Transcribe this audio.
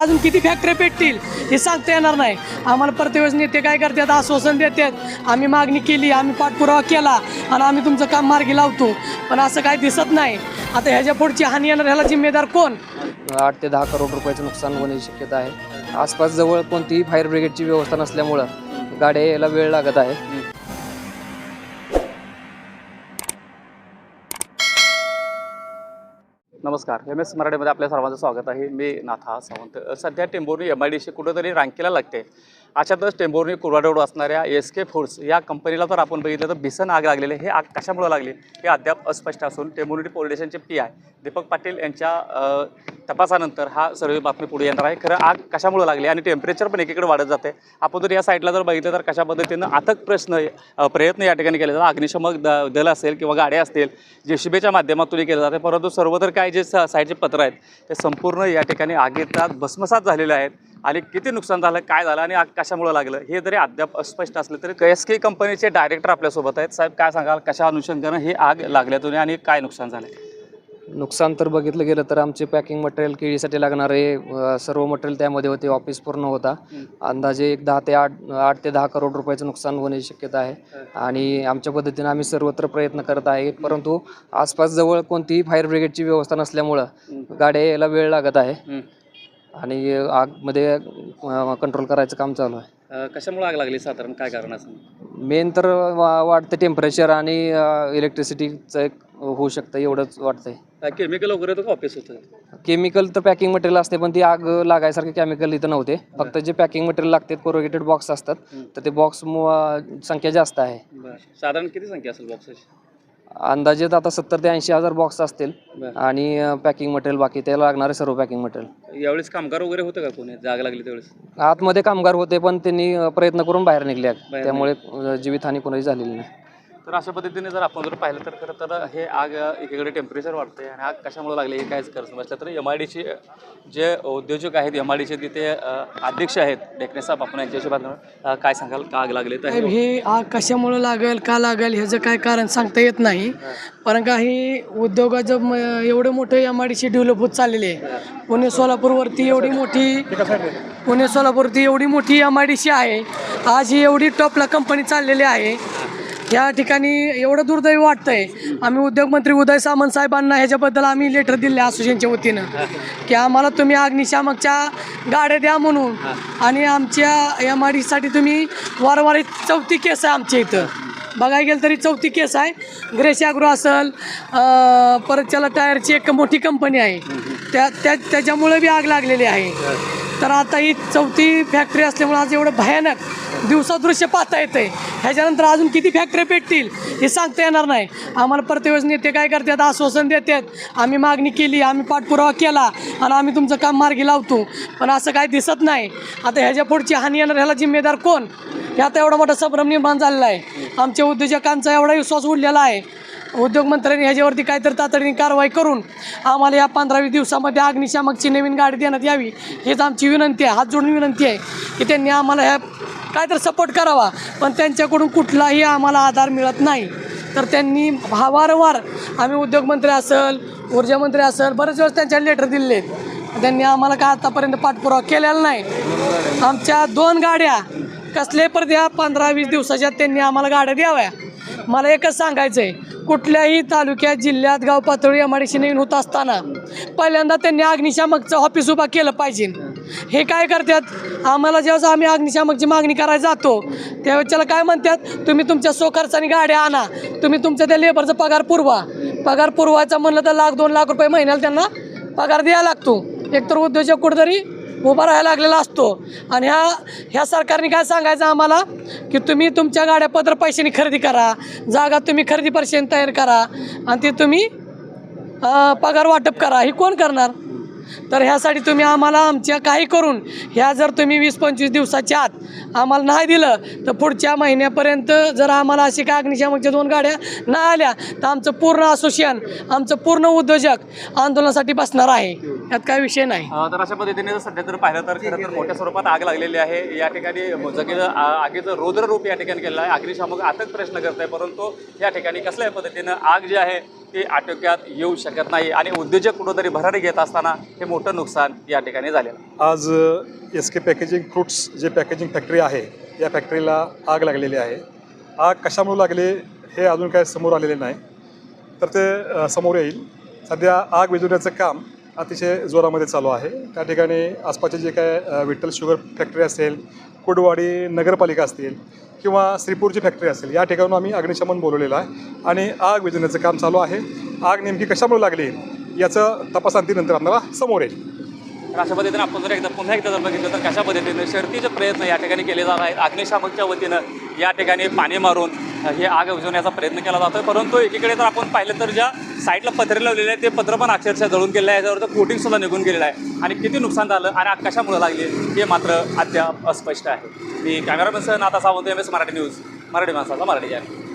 अजून किती फॅक्टरी पेटतील हे सांगता येणार नाही. आम्हाला प्रत्येक वेळेस नेते काय करतात? आश्वासन देतात. आम्ही मागणी केली आम्ही पाठपुरावा केला आणि आम्ही तुमचं काम मार्गी लावतो. पण असं काय दिसत नाही. आता ह्याच्या पुढची हानी येणार ह्याला जिम्मेदार कोण? आठ ते दहा करोड रुपयाचं नुकसान होण्याची शक्यता आहे. आसपास जवळ कोणतीही फायर ब्रिगेडची व्यवस्था नसल्यामुळं गाड्या यायला वेळ लागत आहे. नमस्कार. एम एस मराठीमध्ये आपल्या सर्वांचं स्वागत आहे. मी नाथा सावंत. सध्या Temburni M I D C कुठंतरी रांकीला लागते. अशातच टेंबोर्नी कुर्वा असणाऱ्या एस के फूड्स या कंपनीला जर आपण बघितलं तर भीषण आग लागलेली आहे. हे आग कशामुळे लागली? हे अद्याप अस्पष्ट असून टेंबोर्नी पोलीस स्टेशनचे पी आय दीपक पाटील यांच्या तपासानंतर हा सर्व बातमी पुढे येणार आहे. खरं आग कशामुळे लागली आणि टेम्परेचर पण एकीकडे वाढत जाते. आपण जर या साईडला जर बघितलं तर कशा पद्धतीनं अथक प्रश्न प्रयत्न या ठिकाणी केले जातात. अग्निशमक द दल असेल किंवा गाड्या असतील जे माध्यमातून केले जाते. परंतु सर्व तर काय जे स साईडचे पत्र आहेत ते संपूर्ण या ठिकाणी आगीतात भस्मसात झालेले आहेत. आणि किती नुकसान झालं काय झालं आणि आग कशामुळं लागलं हे जरी अद्याप अस्पष्ट असलं तरी एस के कंपनीचे डायरेक्टर आपल्यासोबत आहेत. साहेब काय सांगाल कशा अनुषंगानं हे आग लागल्यातून आणि काय नुकसान झालं नुकसान तर बघितलं गेलं तर आमचे पॅकिंग मटेरियल केळीसाठी लागणारे सर्व मटेरियल त्यामध्ये होते ऑफिस पूर्ण होता. अंदाजे एक दहा ते आठ आठ ते दहा करोड रुपयाचं नुकसान होण्याची शक्यता आहे. आणि आमच्या पद्धतीने आम्ही सर्वत्र प्रयत्न करत आहे परंतु आसपास जवळ कोणतीही फायर ब्रिगेडची व्यवस्था नसल्यामुळं गाड्या यायला वेळ लागत आहे. आणि आगमध्ये कंट्रोल करायचं काम चालू आहे. कशामुळे आग लागली? साधारण काय कारण असं? मेन तर वाढतं टेम्परेचर आणि इलेक्ट्रिसिटीचं एक होऊ शकतं एवढंच वाटतंय. केमिकल वगैरे तर ऑफिस होतं. केमिकल तर पॅकिंग मटेरियल असते पण ती आग लागायसारखे केमिकल इथं नव्हते. फक्त जे पॅकिंग मटेरियल लागते कोरोगेटेड बॉक्स असतात तर ते बॉक्स संख्या जास्त आहे. बरं. साधारण किती संख्या असेल बॉक्सची अंदाजे आता सत्तर ते ऐंशी हजार बॉक्स असतील. बरं. आणि पॅकिंग मटेरियल बाकी त्याला लागणारे सर्व पॅकिंग मटेरियल यावेळेस कामगार वगैरे होतं का कोणी? जाग लागली त्यावेळेस? आतमध्ये कामगार होते पण त्यांनी अ, प्रयत्न करून बाहेर निघले. बाहेर त्यामुळे अ, जीवितहानी कोणाची झालेली नाही. तर अशा पद्धतीने जर आपण जर पाहिलं तर खरं तर हे आग एकीकडे टेम्परेचर वाढते आणि आग कशामुळे लागली हे काहीच करत नसलं तर एम आय डीचे जे उद्योजक आहेत एम आय डीचे तिथे अध्यक्ष आहेत डेकणे साहेब आपण यांच्याशी बात करणार. अ, काय सांगाल? का आग लागली तर हे आग कशामुळे लागेल का लागेल ह्याचं काय कारण सांगता येत नाही. कारण का ही उद्योगाचं म- एवढं मोठं M I D C develop होत चाललेले आहे. पुणे सोलापूरवरती एवढी मोठी पुणे सोलापूरवरती एवढी मोठी एम आय डी सी आहे. आज ही एवढी टॉपला कंपनी चाललेली आहे. या ठिकाणी एवढं दुर्दैव वाटतंय. आम्ही उद्योगमंत्री उदय सामंत साहेबांना ह्याच्याबद्दल आम्ही लेटर दिले असोसिएशनच्या वतीनं. की आम्हाला तुम्ही अग्निशामकच्या गाड्या द्या म्हणून. आणि आमच्या एम आय डीसाठी तुम्ही वारंवार चौथी केस आहे आमच्या इथं. बघायला गेलं तरी चौथी केस आहे. ग्रेस असेल परत त्याला टायरची एक मोठी कंपनी आहे. त्या त्या त्याच्यामुळे बी आग लागलेली आहे. तर आता ही चौथी फॅक्टरी असल्यामुळे आज एवढं भयानक दिवसादृश्य पाहता येते ह्याच्यानंतर अजून किती फॅक्टरी पेटतील हे सांगता येणार नाही. आम्हाला प्रत्येक नेते काय करतात आश्वासन देतात. आम्ही मागणी केली आम्ही पाठपुरावा केला आणि आम्ही तुमचं काम मार्गी लावतो. पण असं काय दिसत नाही. आता ह्याच्या पुढची हानी येणार ह्याला जिम्मेदार कोण? हे आता एवढा मोठा संभ्रम निर्माण झालेला आहे. आमच्या उद्योजकांचा एवढा विश्वास उडलेला आहे. उद्योगमंत्र्यांनी ह्याच्यावरती काहीतरी तातडीने कारवाई करून आम्हाला या पंधरावी दिवसामध्ये अग्निशामकची नवीन गाडी देण्यात यावी हीच आमची विनंती आहे. हात जोडून विनंती आहे की त्यांनी आम्हाला ह्या काहीतरी सपोर्ट करावा पण त्यांच्याकडून कुठलाही आम्हाला आधार मिळत नाही. तर त्यांनी हा वारंवार आम्ही उद्योगमंत्री असेल ऊर्जामंत्री असेल बरेच वेळेस त्यांच्या लेटर दिलेले आहेत. त्यांनी आम्हाला काय आतापर्यंत पाठपुरावा केलेला नाही. आमच्या दोन गाड्या कसले पर द्या पंधरा वीस दिवसाच्या त्यांनी आम्हाला गाड्या द्याव्या. मला एकच सांगायचं आहे कुठल्याही तालुक्यात जिल्ह्यात गाव पातळी एम नवीन होत असताना पहिल्यांदा त्यांनी अग्निशामकचं ऑफिस उभा केलं पाहिजे. हे काय करतात? आम्हाला जेव्हा आम्ही अग्निशामकची मागणी करायला जातो त्यावेळेस त्याला काय म्हणतात? तुम्ही तुमच्या सोखर्चाने गाड्या आणा तुम्ही तुमच्या त्या लेबरचा पगार पुरवा. पगार पुरवायचा म्हणलं तर लाख दोन लाख रुपये महिन्याला त्यांना पगार द्यावा लागतो. एकतर उद्योजक कुठेतरी उभा राहायला लागलेला असतो. आणि ह्या ह्या सरकारने काय सांगायचं आम्हाला? की तुम्ही तुमच्या गाड्या पत्र पैशाने खरेदी करा जागा तुम्ही खरेदी पैशाने तयार करा आणि ते तुम्ही पगार वाटप करा. हे कोण करणार? तर ह्यासाठी तुम्ही आम्हाला आमच्या काही करून ह्या जर तुम्ही वीस पंचवीस दिवसाच्या आत आम्हाला नाही दिलं तर पुढच्या महिन्यापर्यंत जर आम्हाला अशी काय अग्निशामकच्या दोन गाड्या नाही आल्या तर आमचं पूर्ण असोसिएशन आमचं पूर्ण उद्योजक आंदोलनासाठी बसणार आहे. यात काय विषय नाही. तर अशा पद्धतीने जर सध्या जर पाहिलं तर खरं तर मोठ्या स्वरूपात आग लागलेली आहे. या ठिकाणी जगेचं आगीचं रौद्र रूप या ठिकाणी केलेलं आहे. अग्निशामक अथक प्रश्न करत आहे परंतु या ठिकाणी कसल्या पद्धतीनं आग जी आहे ती आटोक्यात येऊ शकत नाही. आणि उद्योजक कुठंतरी भरारी घेत असताना हे मोठं नुकसान या ठिकाणी झालेलं. आज एस के पॅकेजिंग फ्रूट्स जे पॅकेजिंग फॅक्टरी आहे या फॅक्टरीला आग लागलेली आहे. आग कशामुळे लागली हे अजून काय समोर आलेले नाही. तर ते समोर येईल. सध्या आग विझवण्याचं काम अतिशय जोरामध्ये चालू आहे. त्या ठिकाणी आसपासचे जे काय विठ्ठल शुगर फॅक्टरी असेल कुडवाडी नगरपालिका असतील किंवा श्रीपूरची फॅक्टरी असेल या ठिकाणून आम्ही अग्निशमन बोलवलेलं आहे. आणि आग विझवण्याचं काम चालू आहे. आग नेमकी कशामुळे लागली याचं तपासांतीनंतर आपल्याला समोर येईल. अशा पद्धतीने आपण जर एकदा पुन्हा एकदा जर बघितलं तर कशा पद्धतीने शर्तीचे प्रयत्न या ठिकाणी केले जात आहेत. अग्निशामकच्या वतीनं या ठिकाणी पाणी मारून हे आग विझवण्याचा प्रयत्न केला जातोय. परंतु एकीकडे जर आपण पाहिलं तर ज्या साईडला पत्रे लावलेले आहे ते पत्र पण अक्षरशः जळून गेलेलं आहे. त्यावर कोटिंग सुद्धा निघून गेलेलं आहे. आणि किती नुकसान झालं आणि आग कशामुळे लागली हे मात्र अद्याप अस्पष्ट आहे. मी कॅमेरामॅन सह Natha Sawant M S Marathi news Marathi माणसाचा मराठी चॅनल